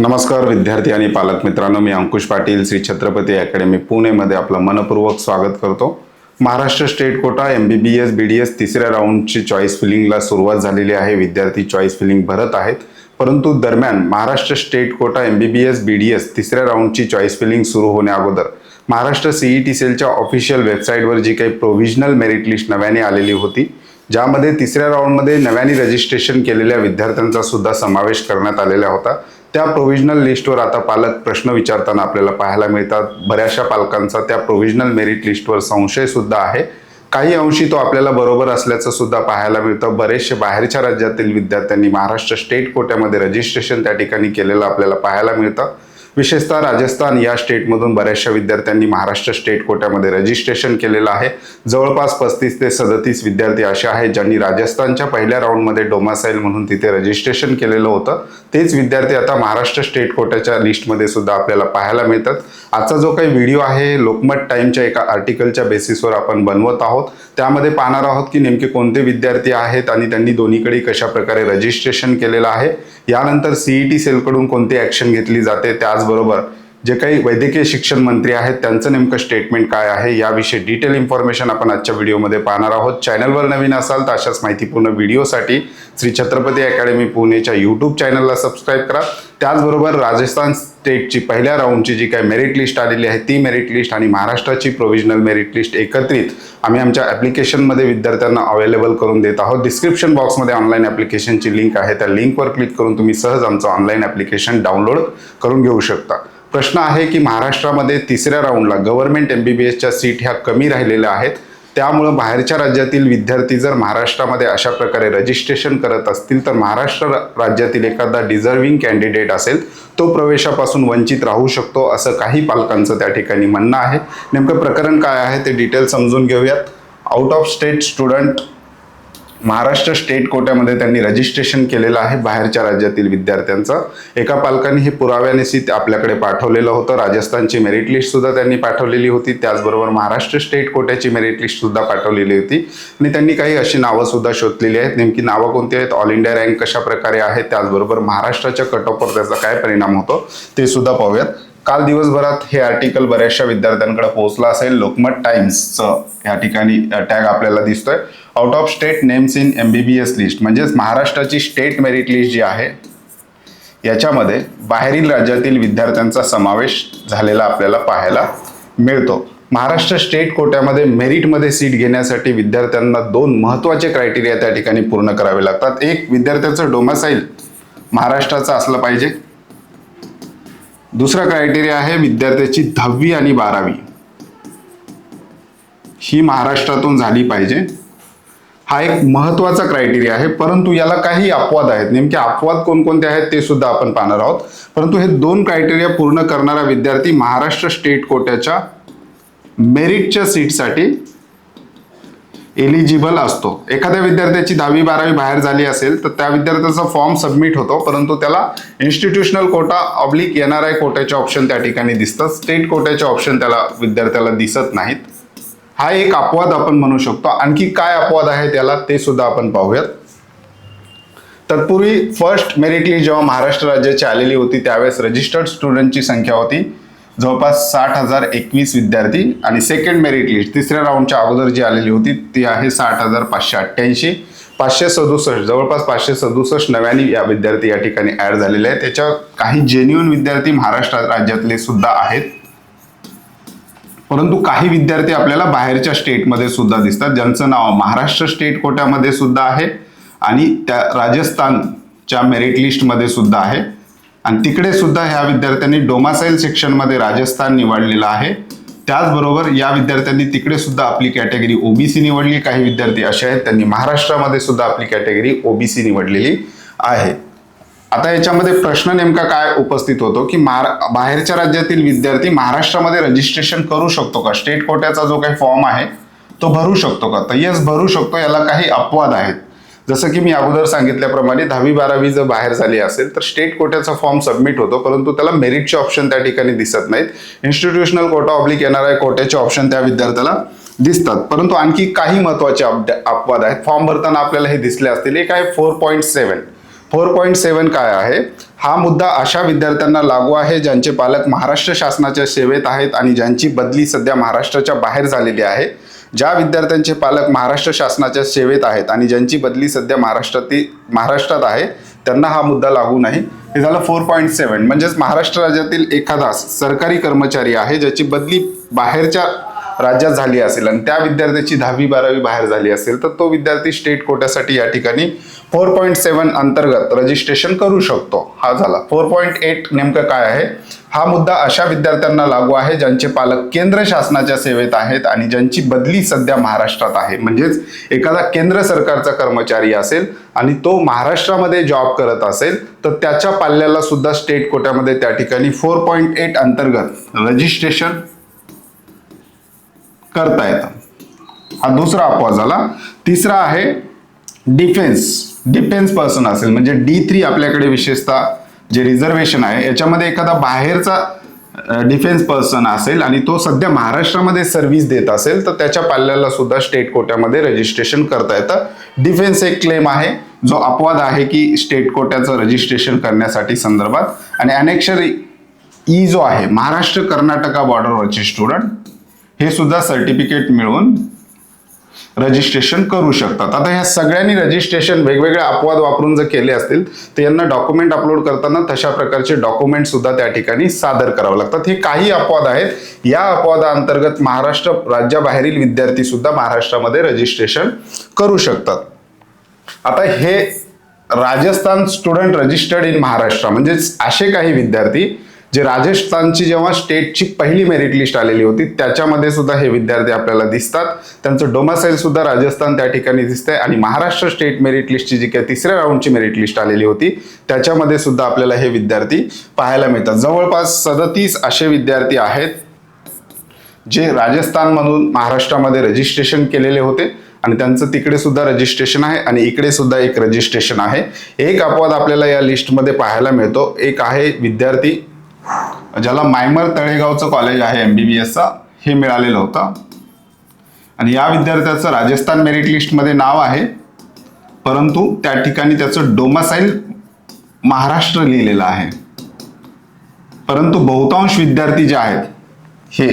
नमस्कार विद्यार्थी आणि पालक मित्रांनो मी अंकुश पाटील श्री छत्रपती अकॅडमी पुणेमध्ये आपलं मनपूर्वक स्वागत करतो. Maharashtra state quota M B B S B D S तिसऱ्या राऊंडची चॉईस फिलिंगला सुरुवात झालेली आहे. विद्यार्थी चॉईस फिलिंग भरत आहेत. परंतु दरम्यान Maharashtra state quota M B B S B D S तिसऱ्या राऊंडची चॉईस फिलिंग सुरू होण्या अगोदर महाराष्ट्र सीई टी सेलच्या ऑफिशियल वेबसाईटवर जी काही प्रोव्हिजनल मेरिट लिस्ट नव्याने आलेली होती ज्यामध्ये तिसऱ्या राऊंडमध्ये नव्याने रजिस्ट्रेशन केलेल्या विद्यार्थ्यांचा सुद्धा समावेश करण्यात आलेला होता. त्या प्रोव्हिजनल लिस्टवर आता पालक प्रश्न विचारताना आपल्याला पाहायला मिळतात. बऱ्याचशा पालकांचा त्या प्रोव्हिजनल मेरिट लिस्टवर संशय सुद्धा आहे. काही अंशी तो आपल्याला बरोबर असल्याचं सुद्धा पाहायला मिळतं. बरेचसे बाहेरच्या राज्यातील विद्यार्थ्यांनी महाराष्ट्र स्टेट कोट्यामध्ये रजिस्ट्रेशन त्या ठिकाणी केलेलं आपल्याला पाहायला मिळतं. विशेषतः राजस्थान या स्टेटमधून बऱ्याचशा विद्यार्थ्यांनी महाराष्ट्र स्टेट कोट्यामध्ये रजिस्ट्रेशन केलेलं आहे. जवळपास पस्तीस ते सदतीस विद्यार्थी असे आहेत ज्यांनी राजस्थानच्या पहिल्या राऊंडमध्ये डोमासाईल म्हणून तिथे रजिस्ट्रेशन केलेलं होतं. तेच विद्यार्थी आता महाराष्ट्र स्टेट कोट्याच्या लिस्टमध्ये सुद्धा आपल्याला पाहायला मिळतात. आजचा जो काही व्हिडिओ आहे लोकमत टाईमच्या एका आर्टिकलच्या बेसिसवर आपण बनवत आहोत. त्यामध्ये पाहणार आहोत की नेमके कोणते विद्यार्थी आहेत आणि त्यांनी दोन्हीकडे कशा प्रकारे रजिस्ट्रेशन केलेलं आहे. यानंतर सीईटी सेलकडून कोणती ॲक्शन घेतली जाते त्या त्याचबरोबर जे काही वैद्यकीय शिक्षण मंत्री आहेत त्यांचं नेमकं स्टेटमेंट काय आहे याविषयी डिटेल इन्फॉर्मेशन आपण आजच्या व्हिडिओमध्ये पाहणार आहोत. चॅनलवर नवीन असाल तर अशाच माहितीपूर्ण व्हिडिओसाठी श्री छत्रपती अकॅडमी पुणेच्या यूट्यूब चॅनलला सबस्क्राईब करा. त्याचबरोबर राजस्थान स्टेटची पहिल्या राऊंडची जी काही मेरिट लिस्ट आलेली आहे ती मेरिट लिस्ट आणि महाराष्ट्राची प्रोव्हिजनल मेरिट लिस्ट एकत्रित आम्ही आमच्या ॲप्लिकेशनमध्ये विद्यार्थ्यांना अवेलेबल करून देत आहोत. डिस्क्रिप्शन बॉक्समध्ये ऑनलाईन ॲप्लिकेशनची लिंक आहे. त्या लिंकवर क्लिक करून तुम्ही सहज आमचं ऑनलाईन ॲप्लिकेशन डाउनलोड करून घेऊ शकता. प्रश्न आहे की महाराष्ट्रामध्ये तिसऱ्या राऊंडला गव्हर्नमेंट एम बी बी एसच्या सीट ह्या कमी राहिलेल्या आहेत. त्यामुळं बाहेरच्या राज्यातील विद्यार्थी जर महाराष्ट्रामध्ये अशा प्रकारे रजिस्ट्रेशन करत असतील तर महाराष्ट्र राज्यातील एखादा डिझर्विंग कॅन्डिडेट असेल तो प्रवेशापासून वंचित राहू शकतो असं काही पालकांचं त्या ठिकाणी म्हणणं आहे. नेमकं प्रकरण काय आहे ते डिटेल समजून घेऊयात. Out of state student Maharashtra state कोट्यामध्ये त्यांनी रजिस्ट्रेशन केलेलं आहे बाहेरच्या राज्यातील विद्यार्थ्यांचं. एका पालकांनी हे पुराव्यानिशी ते आपल्याकडे पाठवलेलं होतं. राजस्थानची मेरिट लिस्ट सुद्धा त्यांनी पाठवलेली होती. त्याचबरोबर महाराष्ट्र स्टेट कोट्याची मेरिट लिस्ट सुद्धा पाठवलेली होती. आणि त्यांनी काही अशी नावं सुद्धा शोधलेली आहेत. नेमकी नावं कोणती आहेत? ऑल इंडिया रँक कशा प्रकारे आहे? त्याचबरोबर महाराष्ट्राच्या कटऑफवर त्याचा काय परिणाम होतो? ते सुद्धा पाहूयात. काल दिवसभरात हे आर्टिकल बऱ्याचशा विद्यार्थ्यांकडे पोहोचलं असेल. लोकमत टाइम्सचं या ठिकाणी टॅग आपल्याला दिसतोय. Out of state names in M B B S list म्हणजेच महाराष्ट्राची स्टेट मेरिट लिस्ट जी आहे याच्यामध्ये बाहेरील राज्यातील विद्यार्थ्यांचा समावेश झालेला आपल्याला पाहायला मिळतो. महाराष्ट्र स्टेट कोट्यामध्ये मेरिटमध्ये सीट घेण्यासाठी विद्यार्थ्यांना दोन महत्त्वाचे क्रायटेरिया त्या ठिकाणी पूर्ण करावे लागतात. एक विद्यार्थ्याचं डोमासाईल महाराष्ट्राचं असलं पाहिजे. दुसरा क्रायटेरिया आहे विद्यार्थ्याची दहावी आणि बारावी. ही महाराष्ट्रातून झाली पाहिजे. हा एक महत्त्वाचा क्रायटेरिया आहे परंतु याला काही अपवाद आहेत. नेमके अपवाद कोणकोणते आहेत ते सुद्धा आपण पाहणार आहोत. परंतु हे दोन क्रायटेरिया पूर्ण करणारा विद्यार्थी महाराष्ट्र स्टेट कोट्याच्या मेरिटच्या सीटसाठी एलिजिबल असतो. एखाद्या विद्यार्थ्याची दहावी बारावी बाहेर झाली असेल तर त्या विद्यार्थ्याचा फॉर्म सबमिट होतो परंतु त्याला institutional quota oblique N R I कोट्याचे option त्या ठिकाणी दिसतात स्टेट कोट्याचे ऑप्शन त्याला विद्यार्थ्याला दिसत नाहीत. हा एक अपवाद आपण म्हणू शकतो. आणखी काय अपवाद आहे त्याला ते सुद्धा आपण पाहूयात. तत्पूर्वी फर्स्ट मेरिट लिस्ट जेव्हा महाराष्ट्र राज्याची आलेली होती त्यावेळेस रजिस्टर्ड स्टुडंटची संख्या होती. जवळपास साठ हजार एकवीस विद्यार्थी आणि सेकंड मेरिट लिस्ट तिसऱ्या राऊंडच्या अगोदर जी आलेली होती ती आहे साठ हजार पाचशे अठ्ठ्याऐंशी. पाचशे सदुसष्ट जवळपास पाचशे सदुसष्ट नव्याने या विद्यार्थी या ठिकाणी ऍड झालेले आहेत. त्याच्यावर काही जेन्युन विद्यार्थी महाराष्ट्र राज्यातले सुद्धा आहेत. परंतु काही विद्यार्थी आपल्याला बाहेरच्या स्टेटमध्ये सुद्धा दिसतात. ज्यांचं नाव महाराष्ट्र स्टेट कोट्यामध्ये सुद्धा आहे आणि त्या राजस्थानच्या मेरिट लिस्टमध्ये सुद्धा आहे. आणि तिकडे सुद्धा ह्या विद्यार्थ्यांनी डोमासाईल सेक्शनमध्ये राजस्थान निवडलेलं आहे. त्याचबरोबर या विद्यार्थ्यांनी तिकडे सुद्धा आपली कॅटेगरी ओबीसी निवडली. काही विद्यार्थी असे आहेत त्यांनी महाराष्ट्रामध्ये सुद्धा आपली कॅटेगरी ओबीसी निवडलेली आहे. आता याच्यामध्ये प्रश्न नेमका काय उपस्थित होतो की महारा बाहेरच्या राज्यातील विद्यार्थी महाराष्ट्रामध्ये रजिस्ट्रेशन करू शकतो का? स्टेट कोट्याचा जो काही फॉर्म आहे तो भरू शकतो का? तर येस भरू शकतो. याला काही अपवाद आहेत. जसं की मी अगोदर सांगितल्याप्रमाणे दहावी बारावी जर बाहेर झाली असेल तर स्टेट कोट्याचा फॉर्म सबमिट होतो परंतु त्याला मेरिटचे ऑप्शन त्या ठिकाणी दिसत नाहीत. इन्स्टिट्यूशनल कोटा ऑब्लिक येणार आहे कोट्याचे ऑप्शन त्या विद्यार्थ्याला दिसतात. परंतु आणखी काही महत्त्वाचे अपवाद आहेत. फॉर्म भरताना आपल्याला हे दिसले असतील. एक आहे four point seven four point seven काय आहे? हा मुद्दा अशा विद्यार्थ्यांना लागू आहे ज्यांचे पालक महाराष्ट्र शासनाच्या सेवेत आहेत आणि ज्यांची बदली सध्या महाराष्ट्राच्या बाहेर झालेली आहे. ज्या विद्यार्थ्यांचे पालक महाराष्ट्र शासनाच्या सेवेत आहेत आणि ज्यांची बदली सध्या महाराष्ट्रातील महाराष्ट्रात आहे त्यांना हा मुद्दा लागू नाही. हे झालं फोर पॉईंट सेवन म्हणजेच महाराष्ट्र राज्यातील एखादा सरकारी कर्मचारी आहे ज्याची बदली बाहेरच्या राज्यात झाली असेल आणि त्या विद्यार्थ्याची दहावी बारावी बाहेर झाली असेल तर तो विद्यार्थी स्टेट कोट्यासाठी या ठिकाणी फोर पॉईंट सेवन अंतर्गत रजिस्ट्रेशन करू शकतो. हा झाला. फोर पॉईंट एट नेमकं काय आहे? हा मुद्दा अशा विद्यार्थ्यांना लागू आहे ज्यांचे पालक केंद्र शासनाच्या सेवेत आहेत आणि ज्यांची बदली सध्या महाराष्ट्रात आहे. म्हणजेच एखादा केंद्र सरकारचा कर्मचारी असेल आणि तो महाराष्ट्रामध्ये जॉब करत असेल तर त्याच्या पाल्याला सुद्धा स्टेट कोट्यामध्ये त्या ठिकाणी फोर पॉईंट एट अंतर्गत रजिस्ट्रेशन करता येतं. हा दुसरा अपवाद झाला. तिसरा आहे डिफेन्स डिफेन्स पर्सन असेल. म्हणजे डी थ्री आपल्याकडे विशेषतः जे रिझर्वेशन आहे याच्यामध्ये एखादा बाहेरचा डिफेन्स पर्सन असेल आणि तो सध्या महाराष्ट्रामध्ये सर्व्हिस देत असेल तर त्याच्या पाल्याला सुद्धा स्टेट कोट्यामध्ये रजिस्ट्रेशन करता येतं. डिफेन्स एक क्लेम आहे जो अपवाद आहे की स्टेट कोट्याचं रजिस्ट्रेशन करण्यासाठी संदर्भात. आणि अनेक्षर ई e जो आहे महाराष्ट्र कर्नाटका बॉर्डरवरचे स्टुडंट हे सुद्धा सर्टिफिकेट मिळवून रजिस्ट्रेशन करू शकतात. आता ह्या सगळ्यांनी रजिस्ट्रेशन वेगवेगळे अपवाद वापरून जर केले असतील तर यांना डॉक्युमेंट अपलोड करताना तशा प्रकारचे डॉक्युमेंट सुद्धा त्या ठिकाणी सादर करावं लागतात. हे काही अपवाद आहेत. या अपवादाअंतर्गत महाराष्ट्र राज्याबाहेरील विद्यार्थी सुद्धा महाराष्ट्रामध्ये रजिस्ट्रेशन करू शकतात. आता हे Rajasthan student registered in Maharashtra म्हणजेच असे काही विद्यार्थी जे राजस्थानची जेव्हा स्टेटची पहिली मेरिट लिस्ट आलेली होती त्याच्यामध्ये सुद्धा हे विद्यार्थी आपल्याला दिसतात. त्यांचं डोमासाईल सुद्धा राजस्थान त्या ठिकाणी दिसतंय आणि महाराष्ट्र स्टेट मेरिट लिस्टची जी काही तिसऱ्या राऊंडची मेरिट लिस्ट आलेली होती त्याच्यामध्ये सुद्धा आपल्याला हे विद्यार्थी पाहायला मिळतात. जवळपास सदतीस असे विद्यार्थी आहेत जे राजस्थानमधून महाराष्ट्रामध्ये रजिस्ट्रेशन केलेले होते आणि त्यांचं तिकडे सुद्धा रजिस्ट्रेशन आहे आणि इकडे सुद्धा एक रजिस्ट्रेशन आहे. एक अपवाद आपल्याला या लिस्टमध्ये पाहायला मिळतो. एक आहे विद्यार्थी ज्याला मायमर तळेगावचं कॉलेज आहे एम बी बी एसचा हे मिळालेलं होतं. आणि या विद्यार्थ्याचं राजस्थान मेरिट लिस्टमध्ये नाव आहे. परंतु त्या ठिकाणी त्याचं डोमासाईल महाराष्ट्र लिहिलेलं आहे. परंतु बहुतांश विद्यार्थी जे आहेत हे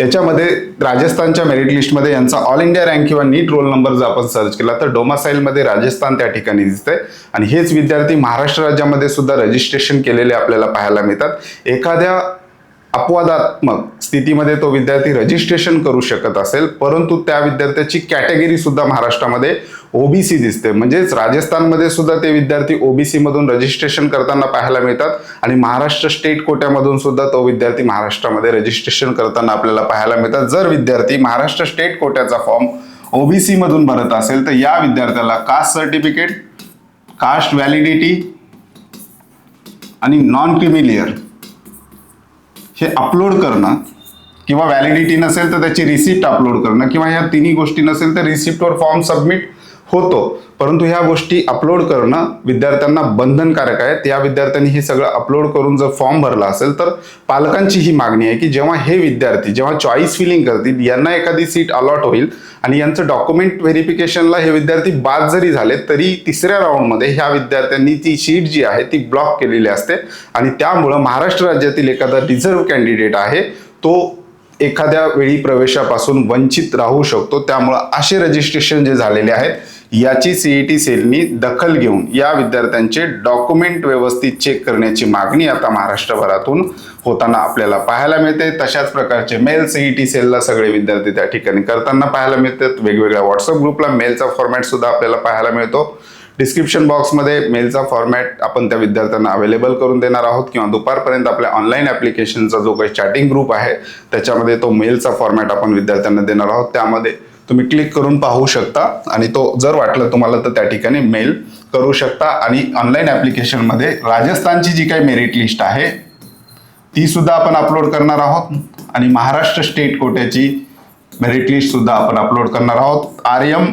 याच्यामध्ये राजस्थानच्या मेरिट लिस्टमध्ये यांचा ऑल इंडिया रँक किंवा नीट रोल नंबर जर आपण सर्च केला तर डोमासाईलमध्ये राजस्थान त्या ठिकाणी दिसतंय. आणि हेच विद्यार्थी महाराष्ट्र राज्यामध्ये सुद्धा रजिस्ट्रेशन केलेले आपल्याला पाहायला मिळतात. एखाद्या अपवादात्मक स्थितीमध्ये तो विद्यार्थी रजिस्ट्रेशन करू शकत असेल परंतु त्या विद्यार्थ्याची कॅटेगरी सुद्धा महाराष्ट्रामध्ये ओबीसी दिसते. म्हणजेच राजस्थानमध्ये सुद्धा ते विद्यार्थी ओबीसी मधून रजिस्ट्रेशन करताना पाहायला मिळतात आणि महाराष्ट्र स्टेट कोट्यामधून सुद्धा तो विद्यार्थी महाराष्ट्रामध्ये रजिस्ट्रेशन करताना आपल्याला पाहायला मिळतात. जर विद्यार्थी महाराष्ट्र स्टेट कोट्याचा फॉर्म ओबीसी मधून भरत असेल तर या विद्यार्थ्याला कास्ट सर्टिफिकेट कास्ट व्हॅलिडिटी आणि नॉन क्रिमिलियर हे अपलोड करणं किंवा व्हॅलिडिटी नसेल तर त्याची रिसिप्ट अपलोड करणं किंवा ह्या तिन्ही गोष्टी नसेल तर रिसिप्टवर फॉर्म सबमिट होतो. परंतु ह्या गोष्टी अपलोड करणं विद्यार्थ्यांना बंधनकारक आहे त्या विद्यार्थ्यांनी हे सगळं अपलोड करून जर फॉर्म भरला असेल तर पालकांची ही मागणी आहे की जेव्हा हे विद्यार्थी जेव्हा चॉईस फिलिंग करतील यांना एखादी सीट अलॉट होईल आणि यांचं डॉक्युमेंट व्हेरिफिकेशनला हे विद्यार्थी बाद जरी झाले तरी तिसऱ्या राऊंडमध्ये ह्या विद्यार्थ्यांनी ती सीट जी आहे ती ब्लॉक केलेली असते. आणि त्यामुळं महाराष्ट्र राज्यातील एखादा रिझर्व्ह कॅन्डिडेट आहे तो एखाद्या वेळी प्रवेशापासून वंचित राहू शकतो. त्यामुळं असे रजिस्ट्रेशन जे झालेले आहेत याची सीईटी सेलनी दखल घेऊन या विद्यार्थ्यांचे डॉक्युमेंट व्यवस्थित चेक करण्याची मागणी आता महाराष्ट्रभरातून होताना आपल्याला पाहायला मिळते. तशाच प्रकारचे मेल सीईटी सेलला सगळे विद्यार्थी त्या ठिकाणी करताना पाहायला मिळतात. वेगवेगळ्या व्हॉट्सअप ग्रुपला मेलचा फॉर्मॅट सुद्धा आपल्याला पाहायला मिळतो. डिस्क्रिप्शन बॉक्समध्ये मेलचा फॉर्मॅट आपण त्या विद्यार्थ्यांना अवेलेबल करून देणार आहोत किंवा दुपारपर्यंत आपल्या ऑनलाईन ॲप्लिकेशनचा जो काही चॅटिंग ग्रुप आहे त्याच्यामध्ये तो मेलचा फॉर्मॅट आपण विद्यार्थ्यांना देणार आहोत. त्यामध्ये तुम्ही क्लिक करून पाहू शकता आणि तो जर वाटलं तुम्हाला तर त्या ठिकाणी मेल करू शकता आणि ऑनलाईन ॲप्लिकेशनमध्ये राजस्थानची जी काही मेरिट लिस्ट आहे ती सुद्धा आपण अपलोड करणार आहोत. आणि महाराष्ट्र स्टेट कोट्याची मेरिट लिस्ट सुद्धा आपण अपलोड करणार आहोत. आर्यम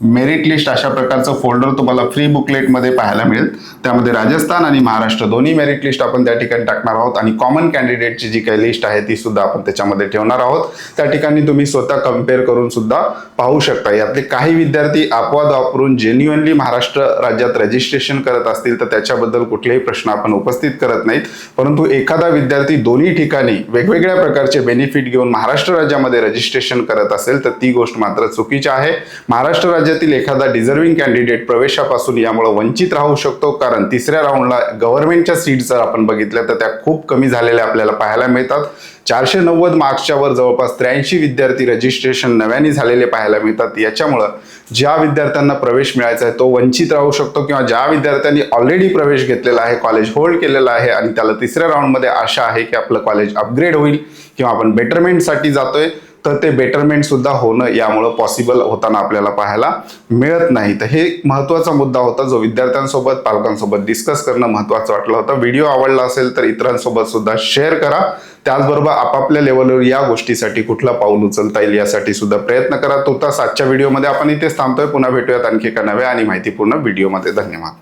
मेरिट लिस्ट अशा प्रकारचं फोल्डर तुम्हाला फ्री बुकलेटमध्ये पाहायला मिळेल. त्यामध्ये राजस्थान आणि महाराष्ट्र दोन्ही मेरिट लिस्ट आपण त्या ठिकाणी टाकणार आहोत. आणि कॉमन कॅन्डिडेटची जी काही लिस्ट आहे ती सुद्धा आपण त्याच्यामध्ये ठेवणार आहोत. त्या ठिकाणी तुम्ही स्वतः कंपेअर करून सुद्धा पाहू शकता. यातले काही विद्यार्थी अपवाद वापरून जेन्युअनली महाराष्ट्र राज्यात रजिस्ट्रेशन करत असतील तर त्याच्याबद्दल कुठलेही प्रश्न आपण उपस्थित करत नाहीत. परंतु एखादा विद्यार्थी दोन्ही ठिकाणी वेगवेगळ्या प्रकारचे बेनिफिट घेऊन महाराष्ट्र राज्यामध्ये रजिस्ट्रेशन करत असेल तर ती गोष्ट मात्र चुकीची आहे. महाराष्ट्र राज्यातील एखादा डिझर्विंग कॅन्डिडेट प्रवेशापासून यामुळे वंचित राहू शकतो. कारण तिसऱ्या राऊंडला गव्हर्नमेंटच्या सीट जर आपण बघितल्या तर त्या खूप कमी झालेल्या आपल्याला पाहायला मिळतात. चारशे नव्वद मार्क्सच्या वर जवळपास त्र्याऐंशी विद्यार्थी रजिस्ट्रेशन नव्याने झालेले पाहायला मिळतात. याच्यामुळं ज्या विद्यार्थ्यांना प्रवेश मिळायचा आहे तो वंचित राहू शकतो. किंवा ज्या विद्यार्थ्यांनी ऑलरेडी प्रवेश घेतलेला आहे कॉलेज होल्ड केलेला आहे आणि त्याला तिसऱ्या राऊंडमध्ये आशा आहे की आपलं कॉलेज अपग्रेड होईल किंवा आपण बेटरमेंटसाठी जातोय. तर ते बेटरमेंट सुद्धा होणं यामुळं पॉसिबल होताना आपल्याला पाहायला मिळत नाही. तर हे महत्त्वाचा मुद्दा होता जो विद्यार्थ्यांसोबत पालकांसोबत डिस्कस करणं महत्त्वाचं वाटलं होतं. व्हिडिओ आवडला असेल तर इतरांसोबत सुद्धा शेअर करा. त्याचबरोबर आपापल्या लेवलवर या गोष्टीसाठी कुठला पाऊल उचलता येईल यासाठी सुद्धा प्रयत्न करा. तो तास आजच्या व्हिडिओमध्ये आपण इथेच थांबतोय. पुन्हा भेटूयात आणखी एका नव्या आणि माहितीपूर्ण व्हिडिओमध्ये धन्यवाद.